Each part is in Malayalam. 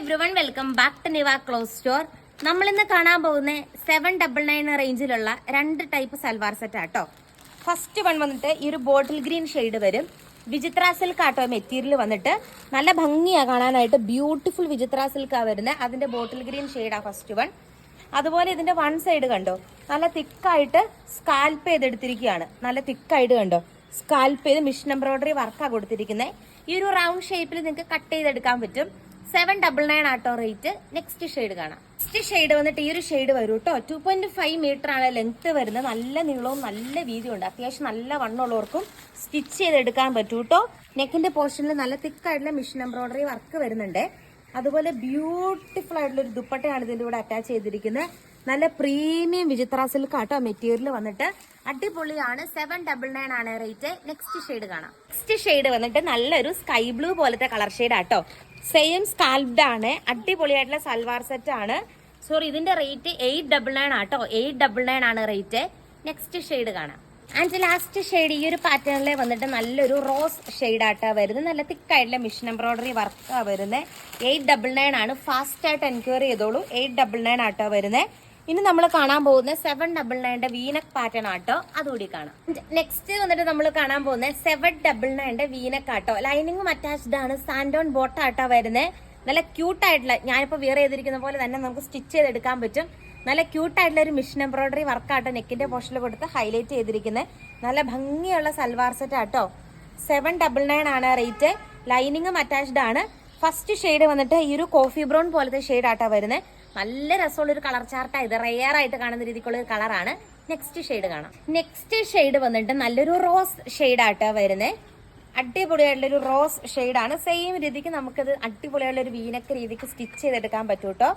Everyone welcome back to Niva clothes store നമ്മൾ ഇന്ന് കാണാൻ പോകുന്ന സെവൻ ഡബിൾ നയൻ റേഞ്ചിലുള്ള രണ്ട് ടൈപ്പ് സൽവാർ സെറ്റ് ആട്ടോ ഫസ്റ്റ് വൺ വന്നിട്ട് ഈ ഒരു ബോട്ടിൽ ഗ്രീൻ ഷെയ്ഡ് വരും. വിചിത്ര സിൽക്ക് ആട്ടോ മെറ്റീരിയൽ വന്നിട്ട്. നല്ല ഭംഗിയാണ് കാണാനായിട്ട്. ബ്യൂട്ടിഫുൾ വിചിത്ര സിൽക്കാണ് വരുന്നത് അതിന്റെ ബോട്ടിൽ ഗ്രീൻ ഷെയ്ഡാണ് ഫസ്റ്റ് വൺ അതുപോലെ ഇതിന്റെ വൺ സൈഡ് കണ്ടോ? നല്ല തിക്കായിട്ട് സ്കാൽപ്പ് ചെയ്തെടുത്തിരിക്കുകയാണ്. നല്ല തിക്കായിട്ട് കണ്ടോ? സ്കാൽപ്പ് ചെയ്ത് മിഷൻ എംബ്രോയിഡറി വർക്കാണ് കൊടുത്തിരിക്കുന്നത് ഈ ഒരു റൗണ്ട് ഷേപ്പിൽ നിങ്ങൾക്ക് കട്ട് ചെയ്തെടുക്കാൻ പറ്റും. സെവൻ ഡബിൾ നയൻ ആട്ടോ റേറ്റ് നെക്സ്റ്റ് ഷെയ്ഡ് കാണാം. നെക്സ്റ്റ് ഷെയ്ഡ് വന്നിട്ട് ഈ ഒരു ഷെയ്ഡ് വരും കേട്ടോ ടു പോയിന്റ് ഫൈവ് മീറ്റർ ആണ് ലെങ്ത് വരുന്നത്. നല്ല നീളവും നല്ല വീതിയും ഉണ്ട്. അത്യാവശ്യം നല്ല വണ്ണമുള്ളവർക്കും സ്റ്റിച്ച് ചെയ്തെടുക്കാൻ പറ്റും കേട്ടോ നെക്കിന്റെ പോർഷനിൽ നല്ല തിക്കായിട്ടുള്ള മിഷൻ എംബ്രോയിഡറി വർക്ക് വരുന്നുണ്ട്. അതുപോലെ ബ്യൂട്ടിഫുൾ ആയിട്ടുള്ള ഒരു ദുപ്പട്ടയാണ് ഇതിന്റെ കൂടെ അറ്റാച്ച് ചെയ്തിരിക്കുന്നത്. നല്ല പ്രീമിയം വിചിത്ര സിൽക്ക് ആട്ടോ മെറ്റീരിയൽ വന്നിട്ട്. അടിപൊളിയാണ്. സെവൻ ഡബിൾ നയൻ ആണ് റേറ്റ് നെക്സ്റ്റ് ഷെയ്ഡ് കാണാം. നെക്സ്റ്റ് ഷെയ്ഡ് വന്നിട്ട് നല്ലൊരു സ്കൈ ബ്ലൂ പോലത്തെ കളർ ഷെയ്ഡ് ആട്ടോ. സെയിം സ്കാൽഡ് ആണ്. അടിപൊളിയായിട്ടുള്ള സൽവാർ സെറ്റ് ആണ്. സോറി ഇതിന്റെ റേറ്റ് എയ്റ്റ് ഡബിൾ നയൻ ആട്ടോ. എയ്റ്റ് ഡബിൾ നയൻ ആണ് റേറ്റ് നെക്സ്റ്റ് ഷെയ്ഡ് കാണാം. ആൻഡ് ലാസ്റ്റ് ഷെയ്ഡ് ഈ ഒരു പാറ്റേണിൽ വന്നിട്ട് നല്ലൊരു റോസ് ഷെയ്ഡ് ആട്ടാ വരുന്നത്. നല്ല തിക്കായിട്ടുള്ള മിഷൻ എംബ്രോയിഡറി വർക്കാ വരുന്നത് എയ്റ്റ് ഡബിൾ നയൻ ആണ്. ഫാസ്റ്റ് ആയിട്ട് എൻക്വയറി ചെയ്തോളൂ. എയ്റ്റ് ഡബിൾ നയൻ ആട്ടോ വരുന്നത് ഇനി നമ്മൾ കാണാൻ പോകുന്നത് സെവൻ ഡബിൾ നയന്റെ വീനക് പാറ്റേൺ ആട്ടോ. അതുകൂടി കാണാം. നെക്സ്റ്റ് വന്നിട്ട് നമ്മൾ കാണാൻ പോകുന്നത് സെവൻ ഡബിൾ നയന്റെ വീനക് ആട്ടോ. ലൈനിങ്ങും അറ്റാച്ച്ഡ് ആണ്. സാൻഡോൺ ബോട്ട് ആട്ടോ വരുന്നത് നല്ല ക്യൂട്ടായിട്ടുള്ള ഞാനിപ്പോൾ വിയർ ചെയ്തിരിക്കുന്ന പോലെ തന്നെ നമുക്ക് സ്റ്റിച്ച് ചെയ്തെടുക്കാൻ പറ്റും. നല്ല ക്യൂട്ട് ആയിട്ടുള്ള ഒരു മിഷൻ എംബ്രോയിഡറി വർക്കാട്ടോ നെക്കിന്റെ പോർഷനിൽ കൊടുത്ത് ഹൈലൈറ്റ് ചെയ്തിരിക്കുന്നത് നല്ല ഭംഗിയുള്ള സൽവാർ സെറ്റ് ആട്ടോ. സെവൻ ഡബിൾ നയൻ ആണ് റേറ്റ് ലൈനിങ്ങും അറ്റാച്ച്ഡ് ആണ്. ഫസ്റ്റ് ഷെയ്ഡ് വന്നിട്ട് ഈ ഒരു കോഫി ബ്രൗൺ പോലത്തെ ഷെയ്ഡ് ആട്ടോ വരുന്നത് നല്ല രസമുള്ള ഒരു കളർ ചാർട്ടാ ഇത്. റെയർ ആയിട്ട് കാണുന്ന രീതിക്കുള്ള ഒരു കളറാണ് നെക്സ്റ്റ് ഷെയ്ഡ് കാണാം. നെക്സ്റ്റ് ഷെയ്ഡ് വന്നിട്ട് നല്ലൊരു റോസ് ഷെയ്ഡ് ആട്ടോ വരുന്നത് അടിപൊളിയായിട്ടുള്ള ഒരു റോസ് ഷെയ്ഡാണ് സെയിം രീതിക്ക് നമുക്കത് അടിപൊളിയായിട്ടുള്ള ഒരു വീനക്ക് രീതിക്ക് സ്റ്റിച്ച് ചെയ്തെടുക്കാൻ പറ്റും കേട്ടോ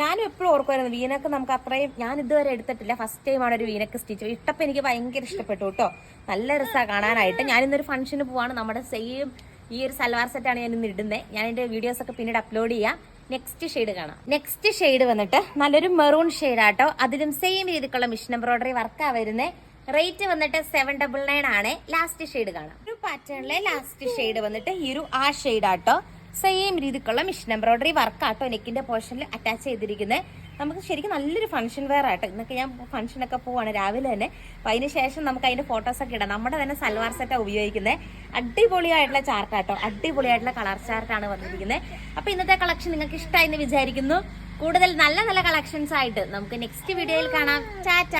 ഞാനും എപ്പോഴും ഓർക്കുമായിരുന്നു വീനക്ക് നമുക്ക് അത്രയും ഞാൻ ഇതുവരെ എടുത്തിട്ടില്ല. ഫസ്റ്റ് ടൈം ആണ് ഒരു വീനക്ക് സ്റ്റിച്ച് ഇട്ടപ്പോൾ എനിക്ക് ഭയങ്കര ഇഷ്ടപ്പെട്ടു കേട്ടോ. നല്ല രസമാണ് കാണാനായിട്ട്. ഞാനിന്നൊരു ഫംഗ്ഷന് പോവാണ്. നമ്മുടെ സെയിം ഈ ഒരു സൽവാർ സെറ്റാണ് ഞാൻ ഇന്ന് ഇടുന്നത് ഞാൻ എന്റെ വീഡിയോസ് ഒക്കെ പിന്നീട് അപ്ലോഡ് ചെയ്യാം. നെക്സ്റ്റ് ഷെയ്ഡ് കാണാം. നെക്സ്റ്റ് ഷെയ്ഡ് വന്നിട്ട് നല്ലൊരു മെറൂൺ ഷെയ്ഡാട്ടോ അതിലും സെയിം രീതിക്കുള്ള മിഷൻ എംബ്രോയിഡറി വർക്കാണ് വരുന്നത് റേറ്റ് വന്നിട്ട് സെവൻ ഡബിൾ നയൻ ആണ്. ലാസ്റ്റ് ഷെയ്ഡ് കാണാം. ഒരു പാറ്റേണിലെ ലാസ്റ്റ് ഷെയ്ഡ് വന്നിട്ട് ഈ ഒരു ആ ഷെയ്ഡ് ആട്ടോ. സെയിം രീതിക്കുള്ള മിഷൻ എംബ്രോയിഡറി വർക്ക് ആട്ടോ നെക്കിന്റെ പോർഷനിൽ അറ്റാച്ച് ചെയ്തിരിക്കുന്നത് നമുക്ക് ശരിക്കും നല്ലൊരു ഫംഗ്ഷൻ വെയർ ആട്ടോ. ഇന്നൊക്കെ ഞാൻ ഫംഗ്ഷനൊക്കെ പോവാണ് രാവിലെ തന്നെ. അപ്പൊ അതിന് ശേഷം നമുക്ക് അതിന്റെ ഫോട്ടോസ് ഒക്കെ ഇടാം. നമ്മുടെ തന്നെ സൽവാർ സെറ്റാണ് ഉപയോഗിക്കുന്നത് അടിപൊളിയായിട്ടുള്ള ചാർട്ടാട്ടോ അടിപൊളിയായിട്ടുള്ള കളർ ചാർട്ടാണ് വന്നിരിക്കുന്നത് അപ്പൊ ഇന്നത്തെ കളക്ഷൻ നിങ്ങൾക്ക് ഇഷ്ടമായി എന്ന് വിചാരിക്കുന്നു. കൂടുതൽ നല്ല നല്ല കളക്ഷൻസ് ആയിട്ട് നമുക്ക് നെക്സ്റ്റ് വീഡിയോയിൽ കാണാം. ചാറ്റ